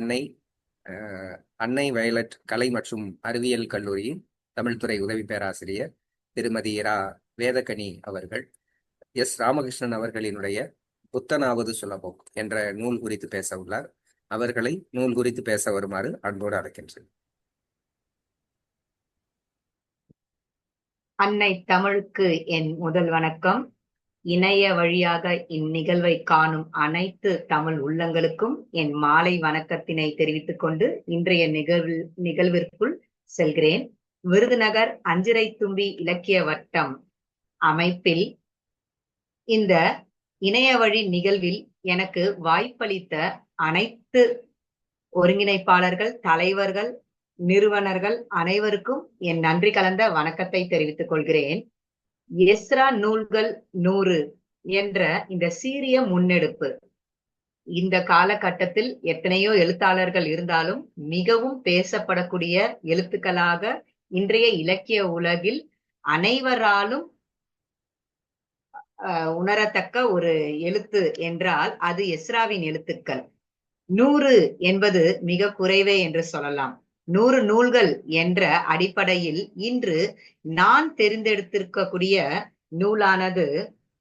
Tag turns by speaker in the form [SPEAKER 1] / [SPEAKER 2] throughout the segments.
[SPEAKER 1] அன்னை அன்னை வயலட் கலை மற்றும் அறிவியல் கல்லூரியின் தமிழ்துறை உதவி பேராசிரியர் திருமதி ரா வேதகனி அவர்கள் எஸ். ராமகிருஷ்ணன் அவர்களினுடைய புத்தனாவது சுலபம் என்ற நூல் குறித்து பேச உள்ளார். அவர்களை நூல் குறித்து பேச வருமாறு அன்போடு அழைக்கின்றேன்.
[SPEAKER 2] அன்னை தமிழுக்கு என் முதல் வணக்கம். இணைய வழியாக இந்நிகழ்வை காணும் அனைத்து தமிழ் உள்ளங்களுக்கும் என் மாலை வணக்கத்தினை தெரிவித்துக் கொண்டு இன்றைய நிகழ்வு நிகழ்விற்குள் செல்கிறேன். விருதுநகர் அஞ்சிரை தும்பி இலக்கிய வட்டம் அமைப்பில் இந்த இணைய வழி நிகழ்வில் எனக்கு வாய்ப்பளித்த அனைத்து ஒருங்கிணைப்பாளர்கள் தலைவர்கள் நிறுவனர்கள் அனைவருக்கும் என் நன்றி கலந்த வணக்கத்தை தெரிவித்துக் கொள்கிறேன். எஸ்ரா நூல்கள் நூறு என்ற இந்த சீரிய முன்னெடுப்பு. இந்த காலகட்டத்தில் எத்தனையோ எழுத்தாளர்கள் இருந்தாலும் மிகவும் பேசப்படக்கூடிய எழுத்துக்களாக இன்றைய இலக்கிய உலகில் அனைவராலும் உணரத்தக்க ஒரு எழுத்து என்றால் அது எஸ்ராவின் எழுத்துக்கள். நூறு என்பது மிக குறைவே என்று சொல்லலாம். நூறு நூல்கள் என்ற அடிப்படையில் இன்று நான் தெரிந்தெடுத்திருக்கக்கூடிய நூலானது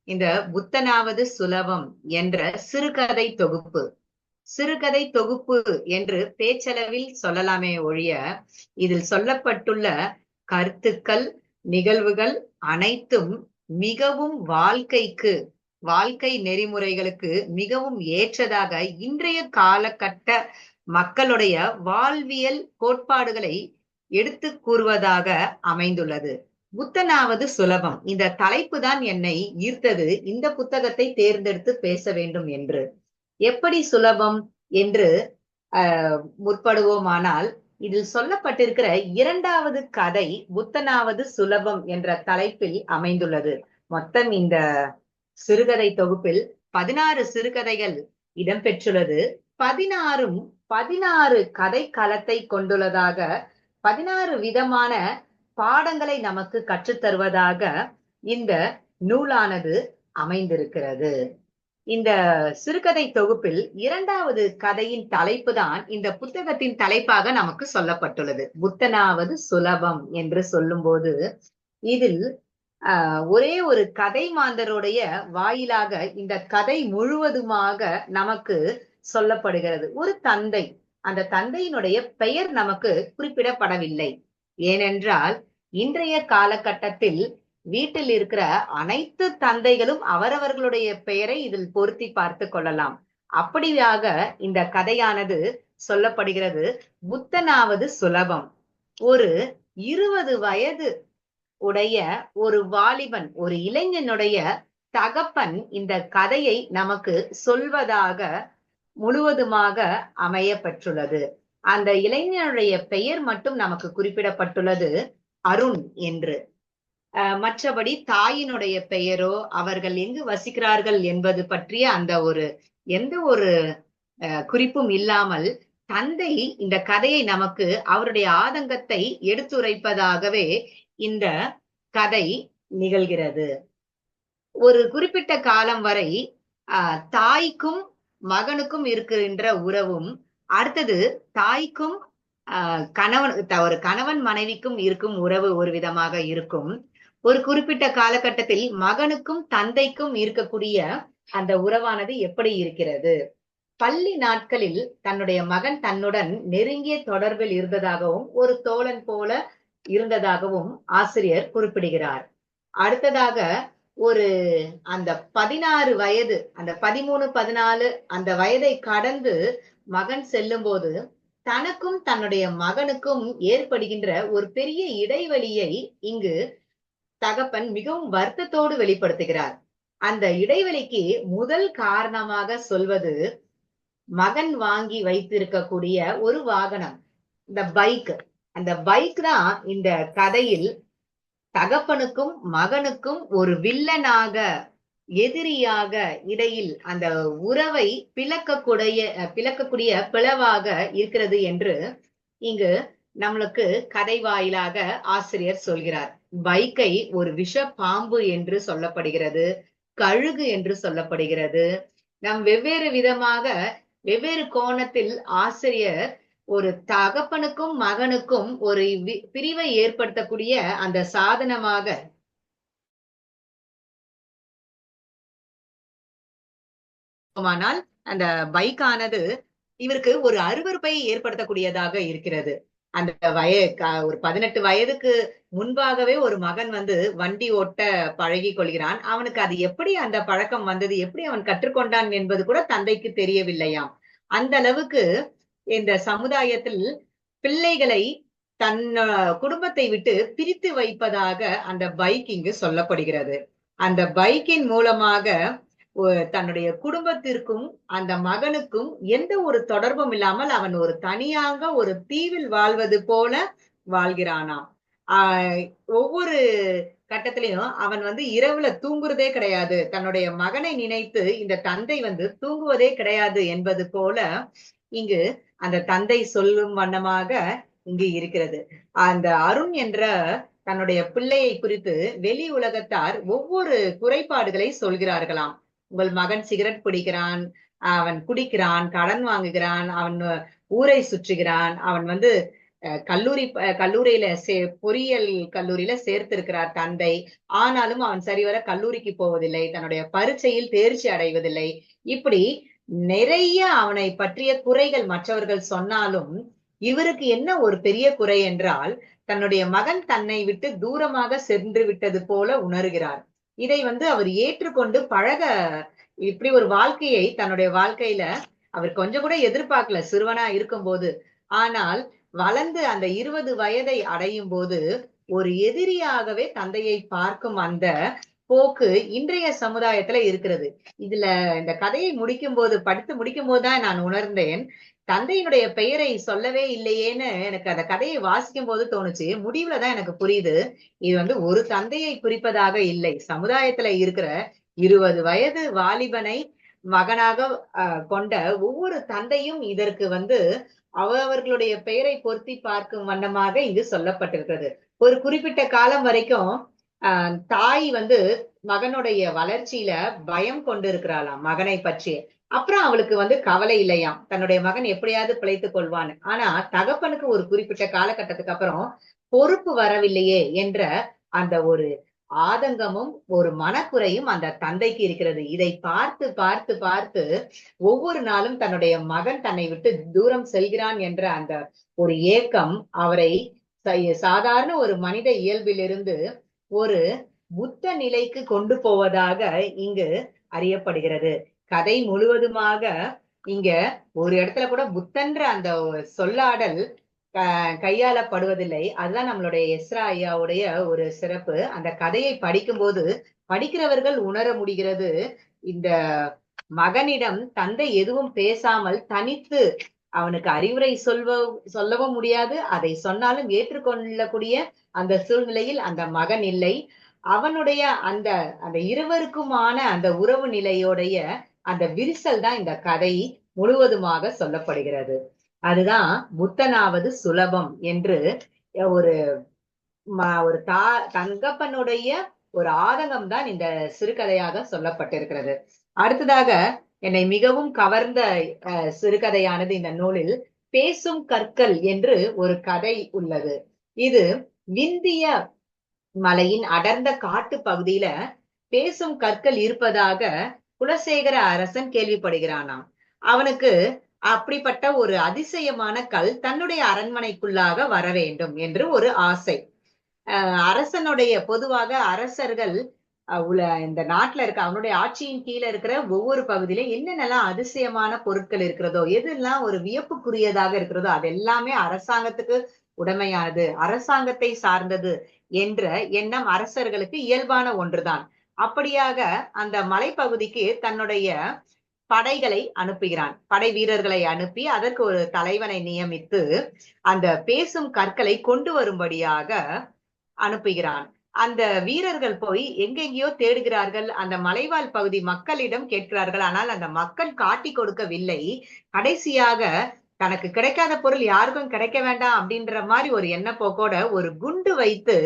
[SPEAKER 2] இந்த புத்தனாவது சுலபம் என்ற சிறுகதை தொகுப்பு. சிறுகதை தொகுப்பு என்று பேச்சளவில் சொல்லலாமே ஒழிய இதில் சொல்லப்பட்டுள்ள கருத்துக்கள் நிகழ்வுகள் அனைத்தும் மிகவும் வாழ்க்கைக்கு வாழ்க்கை நெறிமுறைகளுக்கு மிகவும் ஏற்றதாக இன்றைய காலகட்ட மக்களுடைய வாழ்வியல் கோட்பாடுகளை எடுத்து கூறுவதாக அமைந்துள்ளது. புத்தனாவது சுலபம். இந்த தலைப்பு தான் என்னை ஈர்த்தது. இந்த புத்தகத்தை தேர்ந்தெடுத்து பேச வேண்டும் என்று. எப்படி சுலபம் என்று முற்படுவோமானால் இதில் சொல்லப்பட்டிருக்கிற இரண்டாவது கதை புத்தனாவது சுலபம் என்ற தலைப்பில் அமைந்துள்ளது. மொத்தம் இந்த சிறுகதை தொகுப்பில் பதினாறு சிறுகதைகள் இடம்பெற்றுள்ளது. பதினாறும் பதினாறு கதை களத்தை கொண்டுள்ளதாக பதினாறு விதமான பாடங்களை நமக்கு கற்றுத்தருவதாக இந்த நூலானது அமைந்திருக்கிறது. இந்த சிறுகதை தொகுப்பில் இரண்டாவது கதையின் தலைப்பு தான் இந்த புத்தகத்தின் தலைப்பாக நமக்கு சொல்லப்பட்டுள்ளது. புத்தனாவது சுலபம் என்று சொல்லும் போது இதில் ஆஹ் ஒரே ஒரு கதை மாந்தருடைய வாயிலாக இந்த கதை முழுவதுமாக நமக்கு சொல்லப்படுகிறது. ஒரு தந்தை அந்த தந்தையினுடைய பெயர் நமக்கு குறிப்பிடப்படவில்லை. ஏனென்றால் இன்றைய காலகட்டத்தில் வீட்டில் இருக்கிற அனைத்து தந்தைகளும் அவரவர்களுடைய பெயரை இதில் பொருத்தி பார்த்து கொள்ளலாம். அப்படியாக இந்த கதையானது சொல்லப்படுகிறது. புத்தனாவது சுலபம். ஒரு இருபது வயது உடைய ஒரு வாலிபன் ஒரு இளைஞனுடைய தகப்பன் இந்த கதையை நமக்கு சொல்வதாக முழுவதுமாக அமைய பெற்றுள்ளது அந்த இளைஞனுடைய பெயர் மட்டும் நமக்கு குறிப்பிடப்பட்டுள்ளது அருண் என்று. மற்றபடி தாயினுடைய பெயரோ அவர்கள் எங்கு வசிக்கிறார்கள் என்பது பற்றிய அந்த ஒரு எந்த ஒரு குறிப்பும் இல்லாமல் தந்தை இந்த கதையை நமக்கு அவருடைய ஆதங்கத்தை எடுத்துரைப்பதாகவே இந்த கதை நிகழ்கிறது. ஒரு குறிப்பிட்ட காலம் வரை தாய்க்கும் மகனுக்கும் இருக்கின்ற உறவும் அடுத்தது தாய்க்கும் கணவன் ஒரு கணவன் மனைவிக்கும் இருக்கும் உறவு ஒரு விதமாக இருக்கும். ஒரு குறிப்பிட்ட காலகட்டத்தில் மகனுக்கும் தந்தைக்கும் இருக்கக்கூடிய அந்த உறவானது எப்படி இருக்கிறது? பள்ளி நாட்களில் தன்னுடைய மகன் தன்னுடன் நெருங்கிய தொடர்பில் இருந்ததாகவும் ஒரு தோழன் போல இருந்ததாகவும் ஆசிரியர் குறிப்பிடுகிறார். அடுத்ததாக ஒரு அந்த பதினாறு வயது அந்த பதிமூணு பதினாலு அந்த வயதை கடந்து மகன் செல்லும் போது தனக்கும் தன்னுடைய மகனுக்கும் ஏற்படுகின்ற ஒரு பெரிய இடைவெளியை இங்கு தகப்பன் மிகவும் வருத்தத்தோடு வெளிப்படுத்துகிறார். அந்த இடைவெளிக்கு முதல் காரணமாக சொல்வது மகன் வாங்கி வைத்திருக்கக்கூடிய ஒரு வாகனம் இந்த பைக். அந்த பைக் தான் இந்த கதையில் தகப்பனுக்கும் மகனுக்கும் ஒரு வில்லனாக எதிரியாக இடையில் அந்த உறவை பிளக்கக்கூடிய பிளக்கக்கூடிய பிளவாக இருக்கிறது என்று இங்கு நம்மளுக்கு கதை வாயிலாக ஆசிரியர் சொல்கிறார். பைக்கை ஒரு விஷ பாம்பு என்று சொல்லப்படுகிறது கழுகு என்று சொல்லப்படுகிறது. நம் வெவ்வேறு விதமாக வெவ்வேறு கோணத்தில் ஆசிரியர் ஒரு தகப்பனுக்கும் மகனுக்கும் ஒரு பிரிவை ஏற்படுத்தக்கூடிய அந்த சாதனமாக ஆனால் அந்த பைக்கானது இவருக்கு ஒரு அருவறுப்பை ஏற்படுத்தக்கூடியதாக இருக்கிறது. அந்த வய ஒரு பதினெட்டு வயதுக்கு முன்பாகவே ஒரு மகன் வந்து வண்டி ஓட்ட பழகி கொள்கிறான். அவனுக்கு அது எப்படி அந்த பழக்கம் வந்தது எப்படி அவன் கற்றுக்கொண்டான் என்பது கூட தந்தைக்கு தெரியவில்லையாம். அந்த அளவுக்கு இந்த சமுதாயத்தில் பிள்ளைகளை தன் குடும்பத்தை விட்டு பிரித்து வைப்பதாக அந்த பைக் இங்கு சொல்லப்படுகிறது. அந்த பைக்கின் மூலமாக தன்னுடைய குடும்பத்திற்கும் அந்த மகனுக்கும் எந்த ஒரு தொடர்பும் இல்லாமல் அவன் ஒரு தனியாக ஒரு தீவில் வாழ்வது போல வாழ்கிறானாம். ஆஹ் ஒவ்வொரு கட்டத்திலையும் அவன் வந்து இரவுல தூங்குறதே கிடையாது. தன்னுடைய மகனை நினைத்து இந்த தந்தை வந்து தூங்குவதே கிடையாது என்பது போல இங்கு அந்த தந்தை சொல்லும் வண்ணமாக இங்கு இருக்கிறது. அந்த அருண் என்ற தன்னுடைய பிள்ளையை குறித்து வெளி உலகத்தார் ஒவ்வொரு குறைபாடுகளை சொல்கிறார்களாம். உங்கள் மகன் சிகரெட் பிடிக்கிறான் அவன் குடிக்கிறான் கடன் வாங்குகிறான் அவன் ஊரை சுற்றுகிறான் அவன் வந்து அஹ், கல்லூரி கல்லூரியில சே பொறியியல் கல்லூரியில சேர்த்திருக்கிறார் தந்தை. ஆனாலும் அவன் சரிவர கல்லூரிக்கு போவதில்லை தன்னுடைய பரீட்சையில் தேர்ச்சி அடைவதில்லை. இப்படி நிறைய அவனை பற்றிய குறைகள் மற்றவர்கள் சொன்னாலும் இவருக்கு என்ன ஒரு பெரிய குறை என்றால் தன்னுடைய மகன் தன்னை விட்டு தூரமாக சென்று விட்டது போல உணர்கிறார். இதை வந்து அவர் ஏற்றுக்கொண்டு பழக இப்படி ஒரு வாழ்க்கையை தன்னுடைய வாழ்க்கையில அவர் கொஞ்சம் கூட எதிர்பார்க்கல சிறுவனா இருக்கும்போது. ஆனால் வளர்ந்து அந்த இருபது வயதை அடையும் போது ஒரு எதிரியாகவே தந்தையை பார்க்கும் அந்த போக்கு இன்றைய சமுதாயத்துல இருக்கிறது. இதுல இந்த கதையை முடிக்கும் போது படித்து முடிக்கும் போதுதான் நான் உணர்ந்தேன். தந்தையினுடைய பெயரை சொல்லவே இல்லையேன்னு எனக்கு அந்த கதையை வாசிக்கும் போது தோணுச்சு முடிவுலதான் எனக்கு புரியுது. இது வந்து ஒரு தந்தையை குறிப்பதாக இல்லை. சமுதாயத்துல இருக்கிற இருபது வயது வாலிபனை மகனாக கொண்ட ஒவ்வொரு தந்தையும் இதற்கு வந்து அவர்களுடைய பெயரை பொருத்தி பார்க்கும் வண்ணமாக இது சொல்லப்பட்டிருக்கிறது. ஒரு குறிப்பிட்ட காலம் வரைக்கும் தாய் வந்து மகனுடைய வளர்ச்சியில பயம் கொண்டு இருக்கிறாளாம் மகனை பற்றி. அப்புறம் அவளுக்கு வந்து கவலை இல்லையாம். தன்னுடைய மகன் எப்படியாவது பிழைத்துக் கொள்வான்னு. ஆனா தகப்பனுக்கு ஒரு குறிப்பிட்ட காலகட்டத்துக்கு அப்புறம் பொறுப்பு வரவில்லையே என்ற அந்த ஒரு ஆதங்கமும் ஒரு மனக்குறையும் அந்த தந்தைக்கு இருக்கிறது. இதை பார்த்து பார்த்து பார்த்து ஒவ்வொரு நாளும் தன்னுடைய மகன் தன்னை விட்டு தூரம் செல்கிறான் என்ற அந்த ஒரு ஏக்கம் அவரை சாதாரண ஒரு மனித இயல்பிலிருந்து ஒரு புத்த நிலைக்கு கொண்டு போவதாக இங்கு அறியப்படுகிறது. கதை முழுவதுமாக இங்க ஒரு இடத்துல கூட புத்தன்ற அந்த சொல்லாடல் கையாளப்படுவதில்லை. அதுதான் நம்மளுடைய எஸ்ரா ஐயாவுடைய ஒரு சிறப்பு. அந்த கதையை படிக்கும்போது படிக்கிறவர்கள் உணர முடிகிறது. இந்த மகனிடம் தந்தை எதுவும் பேசாமல் தனித்து அவனுக்கு அறிவுரை சொல்வ சொல்லவும் முடியாது. அதை சொன்னாலும் ஏற்றுக்கொள்ளக்கூடிய அந்த சூழ்நிலையில் அந்த மகன் இல்லை. அவனுடைய அந்த அந்த இருவருக்குமான அந்த உறவு நிலையோடைய அந்த விரிசல் தான் இந்த கதை முழுவதுமாக சொல்லப்படுகிறது. அதுதான் புத்தனாவது சுலபம் என்று ஒரு ம- ஒரு தா தங்கப்பனுடைய ஒரு ஆதங்கம் தான் இந்த சிறுகதையாக சொல்லப்பட்டிருக்கிறது. அடுத்ததாக என்னை மிகவும் கவர்ந்த அஹ், சிறுகதையானது இந்த நூலில் பேசும் கற்கள் என்று ஒரு கதை உள்ளது. இது விந்திய மலையின் அடர்ந்த காட்டு பகுதியில பேசும் கற்கள் இருப்பதாக குலசேகர அரசன் கேள்விப்படுகிறானாம். அவனுக்கு அப்படிப்பட்ட ஒரு அதிசயமான கல் தன்னுடைய அரண்மனைக்குள்ளாக வர வேண்டும் என்று ஒரு ஆசை. அஹ் அரசனுடைய பொதுவாக அரசர்கள் உல இந்த நாட்டுல இருக்க அவனுடைய ஆட்சியின் கீழே இருக்கிற ஒவ்வொரு பகுதியில என்னென்னலாம் அதிசயமான பொருட்கள் இருக்கிறதோ எதெல்லாம் ஒரு வியப்புக்குரியதாக இருக்கிறதோ அது எல்லாமே அரசாங்கத்துக்கு உடைமையானது அரசாங்கத்தை சார்ந்தது என்ற எண்ணம் அரசர்களுக்கு இயல்பான ஒன்றுதான். அப்படியாக அந்த மலைப்பகுதிக்கு தன்னுடைய படைகளை அனுப்புகிறான். படை வீரர்களை அனுப்பி அதற்கு ஒரு தலைவனை நியமித்து அந்த பேசும் கற்களை கொண்டு வரும்படியாக அனுப்புகிறான். அந்த வீரர்கள் போய் எங்கெங்கேயோ தேடுகிறார்கள். அந்த மலைவாழ் பகுதி மக்களிடம் கேட்கிறார்கள். ஆனால் அந்த மக்கள் காட்டி கொடுக்கவில்லை. கடைசியாக தனக்கு கிடைக்காத பொருள் யாருக்கும் கிடைக்க வேண்டாம் அப்படின்ற மாதிரி ஒரு எண்ணப்போக்கோட ஒரு குண்டு வைத்து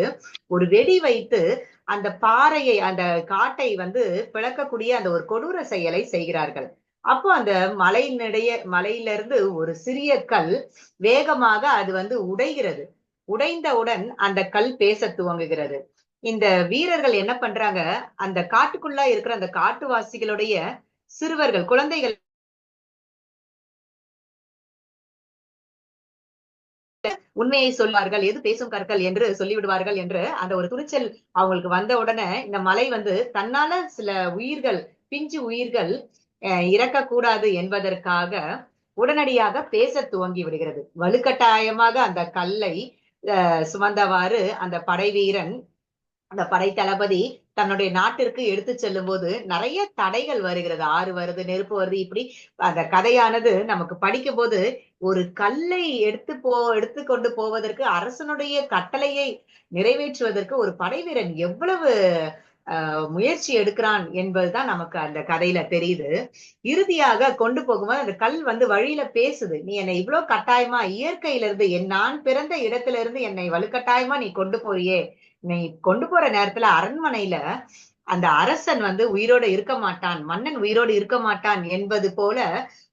[SPEAKER 2] ஒரு வெடி வைத்து அந்த பாறையை அந்த காட்டை வந்து பிளக்கக்கூடிய அந்த ஒரு கொடூர செயலை செய்கிறார்கள். அப்போ அந்த மலையினுடைய மலையிலிருந்து ஒரு சிறிய கல் வேகமாக அது வந்து உடைகிறது. உடைந்தவுடன் அந்த கல் பேச துவங்குகிறது. இந்த வீரர்கள் என்ன பண்றாங்க? அந்த காட்டுக்குள்ளா இருக்கிற அந்த காட்டுவாசிகளுடைய சிறுவர்கள் குழந்தைகள் உண்மையை சொல்வார்கள் எது பேசும் கற்கள் என்று சொல்லிவிடுவார்கள் என்று அந்த ஒரு துணிச்சல் அவங்களுக்கு வந்த உடனே இந்த மலை வந்து தன்னால சில உயிர்கள் பிஞ்சு உயிர்கள் இறக்கக்கூடாது என்பதற்காக உடனடியாக பேச துவங்கி விடுகிறது. வலுக்கட்டாயமாக அந்த கல்லை சுமந்தவாறு அந்த படை வீரன் அந்த படை தளபதி தன்னுடைய நாட்டிற்கு எடுத்து செல்லும் போது நிறைய தடைகள் வருகிறது. ஆறு வருது நெருப்பு வருது இப்படி அந்த கதையானது நமக்கு படிக்கும் போது ஒரு கல்லை எடுத்து போ எடுத்து கொண்டு போவதற்கு அரசனுடைய கட்டளையை நிறைவேற்றுவதற்கு ஒரு படை வீரன் எவ்வளவு முயற்சி எடுக்கிறான் என்பதுதான் நமக்கு அந்த கதையில தெரியுது. இறுதியாக கொண்டு போகும்போது அந்த கல் வந்து வழியில பேசுது. நீ என்னை இவ்வளவு கட்டாயமா இயற்கையில இருந்து என் நான் பிறந்த இடத்துல இருந்து என்னை வலுக்கட்டாயமா நீ கொண்டு போறியே நீ கொண்டு போற நேரத்துல அரண்மனையில அந்த அரசன் வந்து உயிரோட இருக்க மாட்டான் மன்னன் உயிரோடு இருக்க மாட்டான் என்பது போல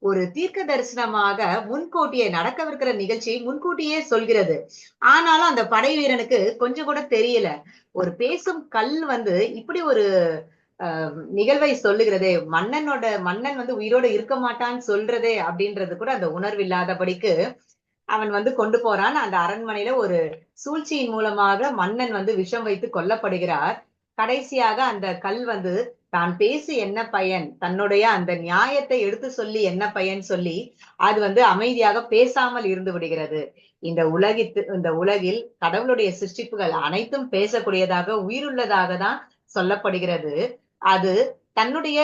[SPEAKER 2] ஒரு தீர்க்க தரிசனமாக முன்கூட்டியே நடக்கவிருக்கிற நிகழ்ச்சியை முன்கூட்டியே சொல்கிறது. ஆனாலும் அந்த படை வீரனுக்கு கொஞ்சம் கூட தெரியல. ஒரு பேசும் கல் வந்து இப்படி ஒரு அஹ், நிகழ்வை சொல்லுகிறதே. மன்னனோட மன்னன் வந்து உயிரோட இருக்க மாட்டான்னு சொல்றதே அப்படின்றது கூட அந்த உணர்வு இல்லாதபடிக்கு அவன் வந்து கொண்டு போறான். அந்த அரண்மனையில ஒரு சூழ்ச்சியின் மூலமாக மன்னன் வந்து விஷம் வைத்து கொல்லப்படுகிறார். கடைசியாக அந்த கல் வந்து தான் பேசி என்ன பயன்? தன்னுடைய அந்த நியாயத்தை எடுத்து சொல்லி என்ன பயன்? சொல்லி அது வந்து அமைதியாக பேசாமல் இருந்து விடுகிறது. இந்த உலகித்து இந்த உலகில் கடவுளுடைய சிருஷ்டிப்புகள் அனைத்தும் பேசக்கூடியதாக உயிருள்ளதாக தான் சொல்லப்படுகிறது. அது தன்னுடைய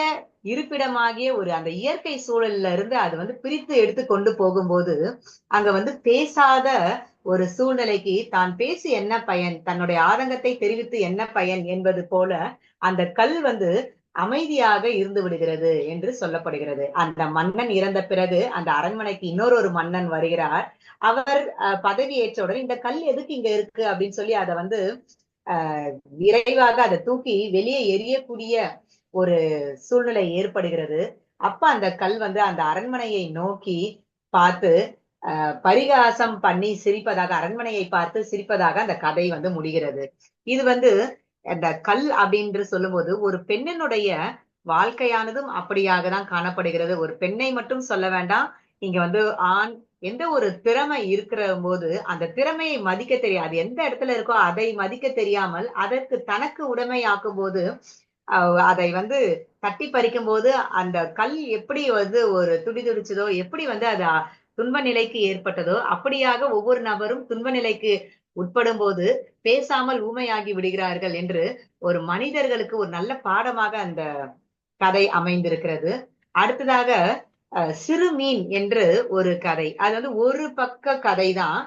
[SPEAKER 2] இருப்பிடமாகிய ஒரு அந்த இயற்கை சூழல்ல இருந்து அது வந்து பிரித்து எடுத்து கொண்டு போகும்போது அங்க வந்து பேசாத ஒரு சூழ்நிலைக்கு தான் பேசி என்ன பயன் தன்னுடைய ஆதங்கத்தை தெரிவித்து என்ன பயன் என்பது போல அந்த கல் வந்து அமைதியாக இருந்து விடுகிறது என்று சொல்லப்படுகிறது. அந்த மன்னன் இறந்த பிறகு அந்த அரண்மனைக்கு இன்னொரு ஒரு மன்னன் வருகிறார். அவர் அஹ், பதவி ஏற்றவுடன் இந்த கல் எதுக்கு இங்க இருக்கு அப்படின்னு சொல்லி அதை வந்து ஆஹ் விரைவாக அதை தூக்கி வெளியே எரியக்கூடிய ஒரு சூழ்நிலை ஏற்படுகிறது. அப்ப அந்த கல் வந்து அந்த அரண்மனையை நோக்கி பார்த்து பரிகாசம் பண்ணி சிரிப்பதாக அரண்மனையை பார்த்து சிரிப்பதாக அந்த கதை வந்து முடிகிறது. இது வந்து அந்த கல் அப்படின்னு சொல்லும்போது ஒரு பெண்ணினுடைய வாழ்க்கையானதும் அப்படியாக தான் காணப்படுகிறது. ஒரு பெண்ணை மட்டும் சொல்ல வேண்டாம். இங்க வந்து ஆண் எந்த ஒரு திறமை இருக்கிற போது அந்த திறமையை மதிக்க தெரியாது. எந்த இடத்துல இருக்கோ அதை மதிக்க தெரியாமல் அதற்கு தனக்கு உடைமையாக்கும் போது அதை வந்து தட்டி பறிக்கும் போது அந்த கல் எப்படி வந்து ஒரு துடி துடிச்சதோ எப்படி வந்து அது துன்ப நிலைக்கு ஏற்பட்டதோ அப்படியாக ஒவ்வொரு நபரும் துன்ப நிலைக்கு உட்படும் போது பேசாமல் ஊமையாகி விடுகிறார்கள் என்று ஒரு மனிதர்களுக்கு ஒரு நல்ல பாடமாக அந்த கதை அமைந்திருக்கிறது. அடுத்ததாக அஹ், சிறு மீன் என்று ஒரு கதை. அது வந்து ஒரு பக்க கதை தான்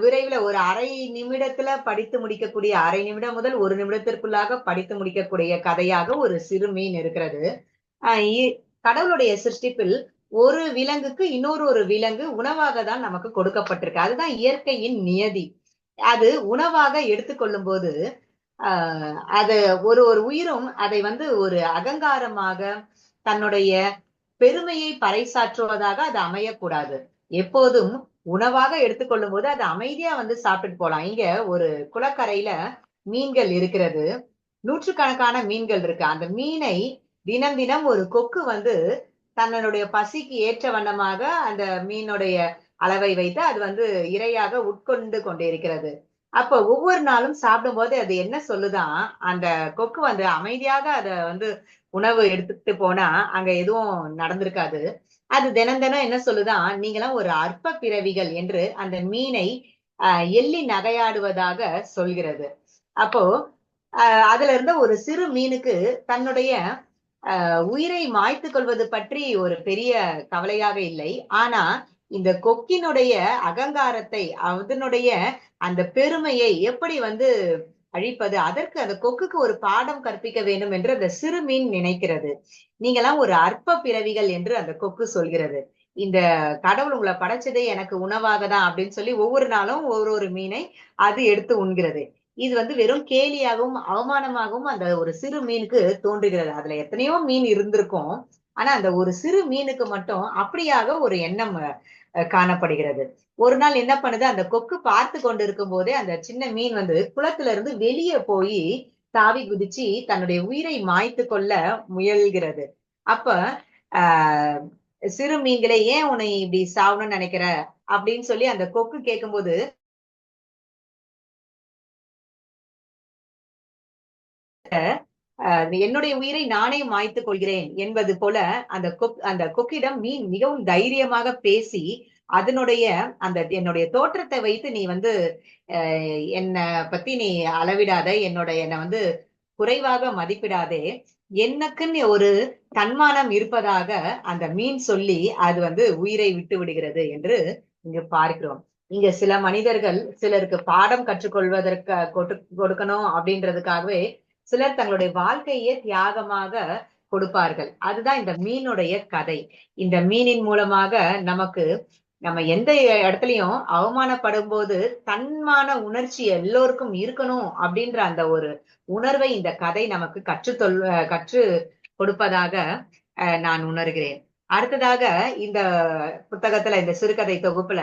[SPEAKER 2] விரைவில் ஒரு அரை நிமிடத்துல படித்து முடிக்கக்கூடிய அரை நிமிடம் முதல் ஒரு நிமிடத்திற்குள்ளாக படித்து முடிக்கக்கூடிய கதையாக ஒரு சிறு மீன் இருக்கிறது. அஹ் இ- கடவுளுடைய சிருஷ்டிப்பில் ஒரு விலங்குக்கு இன்னொரு ஒரு விலங்கு உணவாக தான் நமக்கு கொடுக்கப்பட்டிருக்கு. அதுதான் இயற்கையின் நியதி. அது உணவாக எடுத்துக்கொள்ளும் போது ஆஹ் அது ஒரு ஒரு உயிரும் அதை வந்து ஒரு அகங்காரமாக தன்னுடைய பெருமையை பறைசாற்றுவதாக அது அமையக்கூடாது. எப்போதும் உணவாக எடுத்துக்கொள்ளும் போது அது அமைதியா வந்து சாப்பிட்டுட்டு போலாம். இங்க ஒரு குளக்கரையில மீன்கள் இருக்கிறது. நூற்றுக்கணக்கான மீன்கள் இருக்கு. அந்த மீனை தினம் தினம் ஒரு கொக்கு வந்து தன்னுடைய பசிக்கு ஏற்ற வண்ணமாக அந்த மீனுடைய அளவை வைத்து அது வந்து இரையாக உட்கொண்டு கொண்டிருக்கிறது. அப்ப ஒவ்வொரு நாளும் சாப்பிடும்போது அது என்ன சொல்லுதான் அந்த கொக்கு வந்து அமைதியாக அதை வந்து உணவு எடுத்துட்டு போனா அங்க எதுவும் நடந்திருக்காது. அது தினம் தினம் என்ன சொல்லுதான் நீங்களாம் ஒரு அற்ப பிறவிகள் என்று அந்த மீனை அஹ் எள்ளி நகையாடுவதாக சொல்கிறது. அப்போ அஹ் அதுல இருந்த ஒரு சிறு மீனுக்கு தன்னுடைய அஹ் உயிரை மாய்த்து கொள்வது பற்றி ஒரு பெரிய கவலையாக இல்லை. ஆனா இந்த கொக்கினுடைய அகங்காரத்தை அதனுடைய அந்த பெருமையை எப்படி வந்து அழிப்பது அதற்கு அந்த கொக்குக்கு ஒரு பாடம் கற்பிக்க வேண்டும் என்று அந்த சிறு மீன் நினைக்கிறது. நீங்களாம் ஒரு அற்ப பிறவிகள் என்று அந்த கொக்கு சொல்கிறது. இந்த கடவுள் உங்களை படைச்சதே எனக்கு உணவாக தான் அப்படின்னு சொல்லி ஒவ்வொரு நாளும் ஒவ்வொரு ஒரு மீனை அது எடுத்து உண்கிறது. இது வந்து வெறும் கேலியாகவும் அவமானமாகவும் அந்த ஒரு சிறு மீனுக்கு தோன்றுகிறது. அதுல எத்தனையோ மீன் இருந்திருக்கும். ஆனா அந்த ஒரு சிறு மீனுக்கு மட்டும் அப்படியாக ஒரு எண்ணம் காணப்படுகிறது. ஒரு நாள் என்ன பண்ணுது? அந்த கொக்கு பார்த்து கொண்டு இருக்கும் போதே அந்த சின்ன மீன் வந்து குளத்துல இருந்து வெளியே போய் தாவி குதிச்சு தன்னுடைய உயிரை மாய்த்து கொள்ள முயல்கிறது. அப்ப ஆஹ் சிறு மீன்களே ஏன் உன்னை இப்படி சாவணும்னு நினைக்கிற? அப்படின்னு சொல்லி அந்த கொக்கு கேட்கும்போது என்னுடைய உயிரை நானே மாய்த்துக் கொள்கிறேன் என்பது போல அந்த கொக் அந்த கொக்கிடம் மீன் மிகவும் தைரியமாக பேசி அதனுடைய அந்த என்னுடைய தோற்றத்தை வைத்து நீ வந்து என்னை பத்தி நீ அளவிடாத என்னோட என்னை வந்து குறைவாக மதிப்பிடாதே. எனக்குன்னு ஒரு தன்மானம் இருப்பதாக அந்த மீன் சொல்லி அது வந்து உயிரை விட்டு விடுகிறது என்று இங்கு பார்க்கிறோம். இங்க சில மனிதர்கள் சிலருக்கு பாடம் கற்றுக்கொள்வதற்கு கொடு- கொடுக்கணும் அப்படின்றதுக்காகவே சிலர் தங்களுடைய வாழ்க்கையே தியாகமாக கொடுப்பார்கள். அதுதான் இந்த மீனுடைய கதை. இந்த மீனின் மூலமாக நமக்கு நம்ம எந்த இடத்துலயும் அவமானப்படும் போது தன்மான உணர்ச்சி எல்லோருக்கும் இருக்கணும் அப்படின்ற அந்த ஒரு உணர்வை இந்த கதை நமக்கு கற்று தொல் கற்று கொடுப்பதாக அஹ், நான் உணர்கிறேன். அடுத்ததாக இந்த புத்தகத்துல இந்த சிறுகதை தொகுப்புல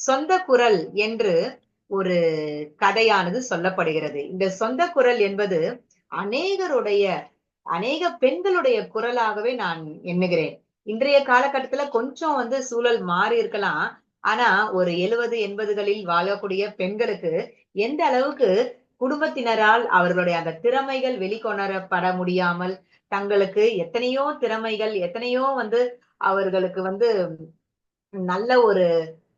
[SPEAKER 2] சொந்த குரல் என்று ஒரு கதையானது சொல்லப்படுகிறது. இந்த சொந்த குரல் என்பது அநேகருடைய அநேக பெண்களுடைய குரலாகவே நான் எண்ணுகிறேன். இன்றைய காலகட்டத்துல கொஞ்சம் வந்து சூழல் மாறி இருக்கலாம். ஆனா ஒரு எழுபது எண்பதுகளில் வாழக்கூடிய பெண்களுக்கு எந்த அளவுக்கு குடும்பத்தினரால் அவர்களுடைய அந்த திறமைகள் வெளிக்கொணரப்பட முடியாமல் தங்களுக்கு எத்தனையோ திறமைகள் எத்தனையோ வந்து அவர்களுக்கு வந்து நல்ல ஒரு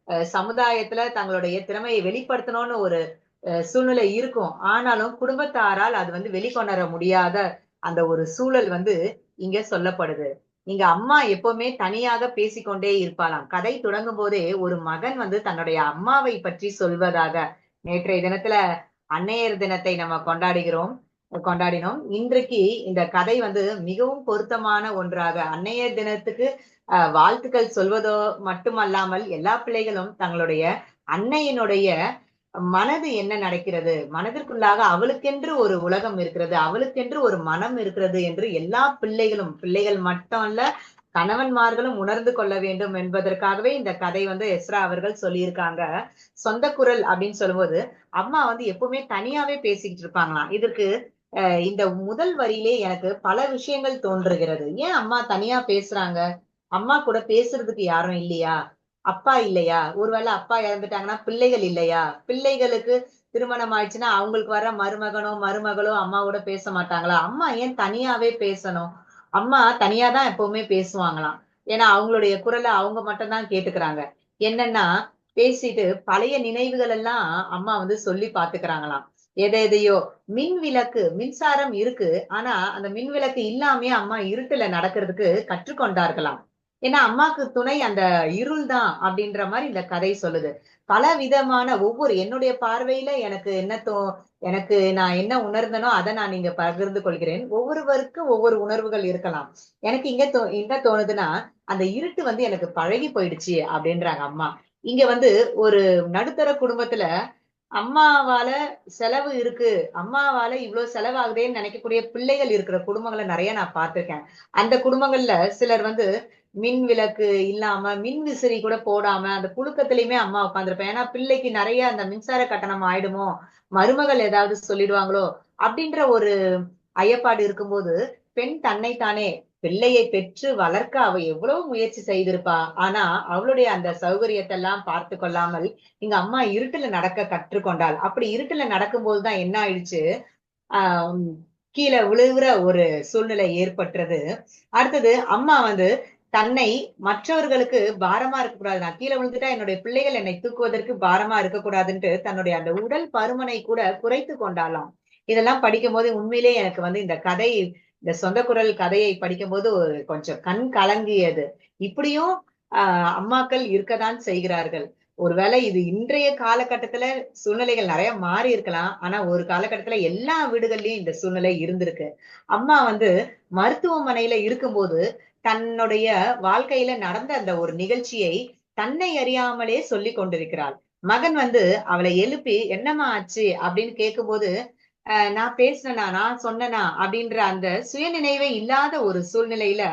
[SPEAKER 2] அஹ், சமுதாயத்துல தங்களுடைய திறமையை வெளிப்படுத்தணும்னு ஒரு சூழ்நிலை இருக்கும். ஆனாலும் குடும்பத்தாரால் அது வந்து வெளிக்கொணர முடியாத அந்த ஒரு சூழல் வந்து இங்க சொல்லப்படுது. இங்க அம்மா எப்பவுமே தனியாக பேசிக்கொண்டே இருப்பாளாம். கதை தொடங்கும் போதே ஒரு மகன் வந்து தன்னுடைய அம்மாவை பற்றி சொல்வதாக நேற்றைய தினத்துல அன்னையர் தினத்தை நம்ம கொண்டாடுகிறோம் கொண்டாடினோம். இன்றைக்கு இந்த கதை வந்து மிகவும் பொருத்தமான ஒன்றாக அன்னையர் தினத்துக்கு அஹ், வாழ்த்துக்கள் சொல்வதோ மட்டுமல்லாமல் எல்லா பிள்ளைகளும் தங்களுடைய அன்னையினுடைய மனது என்ன நடக்கிறது? மனதிற்குள்ளாக அவளுக்கென்று ஒரு உலகம் இருக்கிறது அவளுக்கென்று ஒரு மனம் இருக்கிறது என்று எல்லா பிள்ளைகளும் பிள்ளைகள் மட்டும் அல்ல கணவன்மார்களும் உணர்ந்து கொள்ள வேண்டும் என்பதற்காகவே இந்த கதை வந்து எஸ்ரா அவர்கள் சொல்லியிருக்காங்க. சொந்த குரல் அப்படின்னு சொல்லும்போது அம்மா வந்து எப்பவுமே தனியாவே பேசிக்கிட்டு இருப்பாங்களாம் இதற்கு அஹ், இந்த முதல் வரியிலே எனக்கு பல விஷயங்கள் தோன்றுகிறது. ஏன் அம்மா தனியா பேசுறாங்க? அம்மா கூட பேசுறதுக்கு யாரும் இல்லையா? அப்பா இல்லையா? ஒருவேளை அப்பா இறந்துட்டாங்கன்னா பிள்ளைகள் இல்லையா? பிள்ளைகளுக்கு திருமணம் ஆயிடுச்சுன்னா அவங்களுக்கு வர மருமகனோ மருமகளோ அம்மாவோட பேச மாட்டாங்களா? அம்மா ஏன் தனியாவே பேசணும்? அம்மா தனியா தான் எப்பவுமே பேசுவாங்களாம். ஏன்னா அவங்களுடைய குரலை அவங்க மட்டும் தான் கேட்டுக்கிறாங்க. என்னன்னா பேசிட்டு பழைய நினைவுகள் எல்லாம் அம்மா வந்து சொல்லி பாத்துக்கிறாங்களாம். எதை எதையோ. மின் விளக்கு மின்சாரம் இருக்கு. ஆனா அந்த மின் விளக்கு இல்லாமே அம்மா இருட்டுல நடக்கிறதுக்கு கற்றுக்கொண்டார்களாம். ஏன்னா அம்மாக்கு துணை அந்த இருள் தான் அப்படின்ற மாதிரி இந்த கதை சொல்லுது. பல விதமான ஒவ்வொரு என்னுடைய பார்வையில எனக்கு என்ன தோ எனக்கு நான் என்ன உணர்ந்தனோ அதை நான் இங்க பகிர்ந்து கொள்கிறேன். ஒவ்வொருவருக்கும் ஒவ்வொரு உணர்வுகள் இருக்கலாம். எனக்கு இங்க தோ என்ன தோணுதுன்னா அந்த இருட்டு வந்து எனக்கு பழகி போயிடுச்சு அப்படின்றாங்க அம்மா. இங்க வந்து ஒரு நடுத்தர குடும்பத்துல அம்மாவால செலவு இருக்கு. அம்மாவால இவ்வளவு செலவாகுதேன்னு நினைக்கக்கூடிய பிள்ளைகள் இருக்கிற குடும்பங்களை நிறைய நான் பார்த்திருக்கேன். அந்த குடும்பங்கள்ல சிலர் வந்து மின் விளக்கு இல்லாம மின் விசிறி கூட போடாம அந்த புழுக்கத்திலயுமே அம்மா உட்காந்துருப்பேன் ஏன்னா பிள்ளைக்கு நிறைய அந்த மின்சார கட்டணம் ஆயிடுமோ மருமகள் ஏதாவது சொல்லிடுவாங்களோ அப்படின்ற ஒரு ஐயப்பாடு இருக்கும்போது பெண் தன்னைத்தானே பிள்ளையை பெற்று வளர்க்க அவ எவ்வளவு முயற்சி செய்திருப்பா. ஆனா அவளுடைய அந்த சௌகரியத்தை எல்லாம் பார்த்து கொள்ளாமல் எங்க அம்மா இருட்டுல நடக்க கற்றுக்கொண்டாள். அப்படி இருட்டுல நடக்கும்போதுதான் என்ன ஆயிடுச்சு? ஆஹ் கீழே விழுகிற ஒரு சூழ்நிலை ஏற்பட்டது. அடுத்தது அம்மா வந்து தன்னை மற்றவர்களுக்கு பாரமா இருக்கக்கூடாது. நான் கீழே விழுந்துட்டா என்னுடைய பிள்ளைகள் என்னை தூக்குவதற்கு பாரமா இருக்கக்கூடாதுன்ட்டு தன்னுடைய அந்த உடல் பருமனை கூட குறைத்து கொண்டாலாம் இதெல்லாம் படிக்கும் போது உண்மையிலே எனக்கு வந்து இந்த கதை இந்த சொந்த குரல் கதையை படிக்கும் போது கொஞ்சம் கண் கலங்கியது. இப்படியும் ஆஹ் அம்மாக்கள் இருக்கதான் செய்கிறார்கள். ஒருவேளை இது இன்றைய காலகட்டத்துல சூழ்நிலைகள் நிறைய மாறி இருக்கலாம். ஆனா ஒரு காலகட்டத்துல எல்லா வீடுகள்லயும் இந்த சூழ்நிலை இருந்திருக்கு. அம்மா வந்து மருத்துவமனையில இருக்கும்போது தன்னுடைய வாழ்க்கையில நடந்த அந்த ஒரு நிகழ்ச்சியை தன்னை அறியாமலே சொல்லி கொண்டிருக்கிறாள். மகன் வந்து அவளை எழுப்பி என்னம்மா ஆச்சு? அப்படின்னு கேட்கும்போது நான் பேசினா நான் சொன்னனா? அப்படின்ற அந்த சுயநினைவே இல்லாத ஒரு சூழ்நிலையில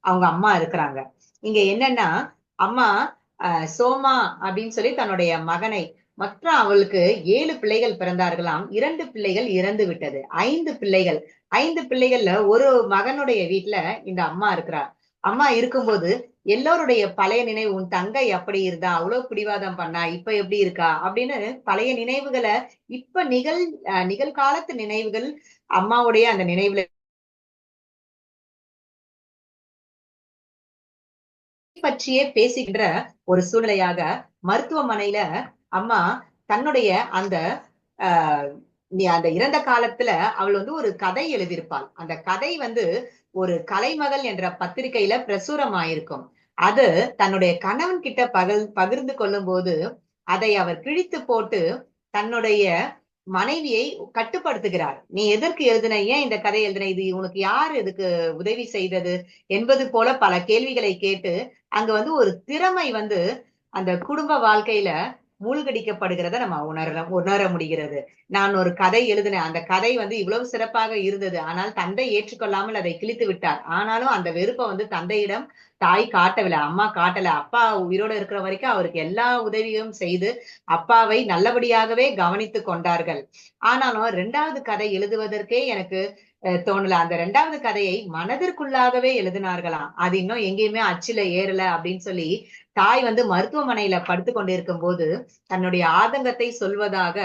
[SPEAKER 2] அவங்க அம்மா இருக்கிறாங்க. இங்க என்னன்னா அம்மா அஹ் சோமா அப்படின்னு சொல்லி தன்னுடைய மகனை மற்ற அவளுக்கு ஏழு பிள்ளைகள் பிறந்தார்களாம். இரண்டு பிள்ளைகள் இறந்து விட்டது. ஐந்து பிள்ளைகள். ஐந்து பிள்ளைகள்ல ஒரு மகனுடைய வீட்டுல இந்த அம்மா இருக்கிறார் அம்மா இருக்கும்போது எல்லோருடைய பழைய நினைவு உன் தங்கை அப்படி இருந்தா அவ்வளவு பிடிவாதம் பண்ணா இப்ப எப்படி இருக்கா? அப்படின்னு பழைய நினைவுகளை இப்ப நிகழ் அஹ் நிகழ்காலத்து நினைவுகள் அம்மாவுடைய அந்த நினைவுல பற்றியே பேசுகின்ற ஒரு சூழ்நிலையாக மருத்துவமனையில அம்மா தன்னுடைய அந்த ஆஹ் நீ அந்த இறந்த காலத்துல அவள் வந்து ஒரு கதை எழுதியிருப்பாள். அந்த கதை வந்து ஒரு கலைமகள் என்ற பத்திரிகையில பிரசுரமாயிருக்கும். அது தன்னுடைய கணவன் கிட்ட பகிர் பகிர்ந்து கொள்ளும் போது அதை அவர் கிழித்து போட்டு தன்னுடைய மனைவியை கட்டுப்படுத்துகிறார். நீ எதற்கு எழுதின? ஏன் இந்த கதை எழுதின? இது உனக்கு யார் இதுக்கு உதவி செய்தது? என்பது போல பல கேள்விகளை கேட்டு அங்க வந்து ஒரு திறமை வந்து அந்த குடும்ப வாழ்க்கையில மூழ்கடிக்கப்படுகிறத நம்ம உணர உணர முடிகிறது. நான் ஒரு கதை எழுதினேன். அந்த கதை வந்து இவ்வளவு சிறப்பாக இருந்தது. ஆனால் தந்தை ஏற்றுக்கொள்ளாமல் அதை கிழித்து விட்டார். ஆனாலும் அந்த வெறுப்பை வந்து தந்தையிடம் தாய் காட்டவில்லை அம்மா காட்டல. அப்பா உயிரோட இருக்கிற வரைக்கும் அவருக்கு எல்லா உதவியும் செய்து அப்பாவை நல்லபடியாகவே கவனித்து கொண்டார்கள். ஆனாலும் ரெண்டாவது கதை எழுதுவதற்கே எனக்கு அஹ், தோணல. அந்த ரெண்டாவது கதையை மனதிற்குள்ளாகவே எழுதினார்களாம். அது இன்னும் எங்கேயுமே அச்சுல ஏறல அப்படின்னு சொல்லி தாய் வந்து மருத்துவமனையில படுத்து கொண்டிருக்கும் போது தன்னுடைய ஆதங்கத்தை சொல்வதாக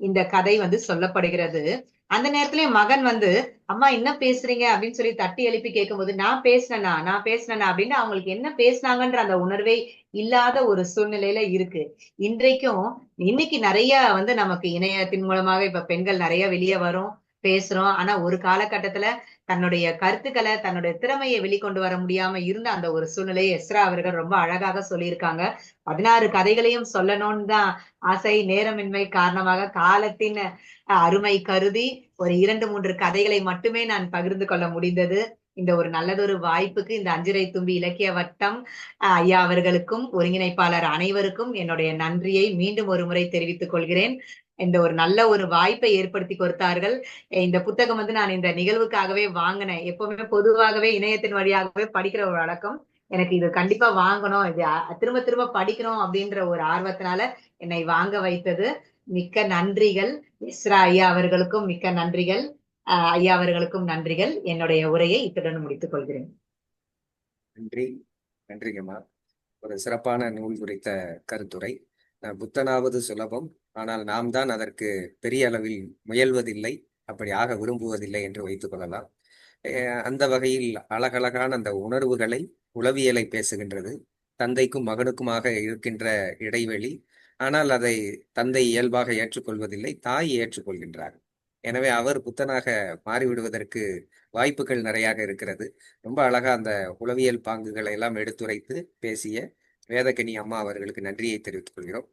[SPEAKER 2] இந்த கதை வந்து சொல்லப்படுகிறது. அந்த நேரத்திலே மகன் வந்து அம்மா என்ன பேசுறீங்க? அப்படின்னு சொல்லி தட்டி எழுப்பி கேட்கும்போது நான் பேசினேனா? நான் பேசினேனா? அப்படின்னு அவங்களுக்கு என்ன பேசினாங்கன்ற அந்த உணர்வே இல்லாத ஒரு சூழ்நிலையில இருக்கு. இன்றைக்கும் இன்னைக்கு நிறைய வந்து நமக்கு இணையத்தின் மூலமாக இப்ப பெண்கள் நிறைய வெளியே வரும் பேசுறோம். ஆனா ஒரு காலகட்டத்துல தன்னுடைய கருத்துக்களை தன்னுடைய திறமையை வெளிக்கொண்டு வர முடியாம இருந்த அந்த ஒரு சூழ்நிலையை எஸ்ரா அவர்கள் ரொம்ப அழகாக சொல்லியிருக்காங்க. பதினாறு கதைகளையும் சொல்லணும்னு தான் ஆசை நேரமின்மை காரணமாக காலத்தின் அஹ், அருமை கருதி ஒரு இரண்டு மூன்று கதைகளை மட்டுமே நான் பகிர்ந்து கொள்ள முடிந்தது. இந்த ஒரு நல்லதொரு வாய்ப்புக்கு இந்த அஞ்சிரை தும்பி இலக்கிய வட்டம் ஐயா அவர்களுக்கும் ஒருங்கிணைப்பாளர் அனைவருக்கும் என்னுடைய நன்றியை மீண்டும் ஒரு முறை தெரிவித்துக் கொள்கிறேன். இந்த ஒரு நல்ல ஒரு வாய்ப்பை ஏற்படுத்தி கொடுத்தார்கள். இந்த புத்தகம் வந்து நான் இந்த நிகழ்வுக்காகவே வாங்கினேன். எப்பவுமே பொதுவாகவே இணையத்தின் வழியாகவே படிக்கிற ஒரு வழக்கம். எனக்கு இது கண்டிப்பா வாங்கணும். இது திரும்ப திரும்ப படிக்கணும் அப்படின்ற ஒரு ஆர்வத்தினால என்னை வாங்க வைத்தது. மிக்க நன்றிகள். இஸ்ரா ஐயா அவர்களுக்கும் மிக்க நன்றிகள். அஹ் ஐயா அவர்களுக்கும் நன்றிகள். என்னுடைய உரையை இத்துடன் முடித்துக் கொள்கிறேன்.
[SPEAKER 1] நன்றி. நன்றிங்கம்மா ஒரு சிறப்பான நூல் குறித்த கருத்துரை. புத்தனாவது சுலபம் ஆனால் நாம் தான் அதற்கு பெரிய அளவில் முயல்வதில்லை அப்படி ஆக விரும்புவதில்லை என்று வைத்துக் கொள்ளலாம். அந்த வகையில் அழகழகான அந்த உணர்வுகளை உளவியலை பேசுகின்றது தந்தைக்கும் மகனுக்குமாக இருக்கின்ற இடைவெளி. ஆனால் அதை தந்தை இயல்பாக ஏற்றுக்கொள்வதில்லை தாய் ஏற்றுக்கொள்கின்றார். எனவே அவர் புத்தனாக மாறிவிடுவதற்கு வாய்ப்புகள் நிறையாக இருக்கிறது. ரொம்ப அழகா அந்த உளவியல் பாங்குகளை எல்லாம் எடுத்துரைத்து பேசிய வேதகனி அம்மா அவர்களுக்கு நன்றியை தெரிவித்துக் கொள்கிறோம்.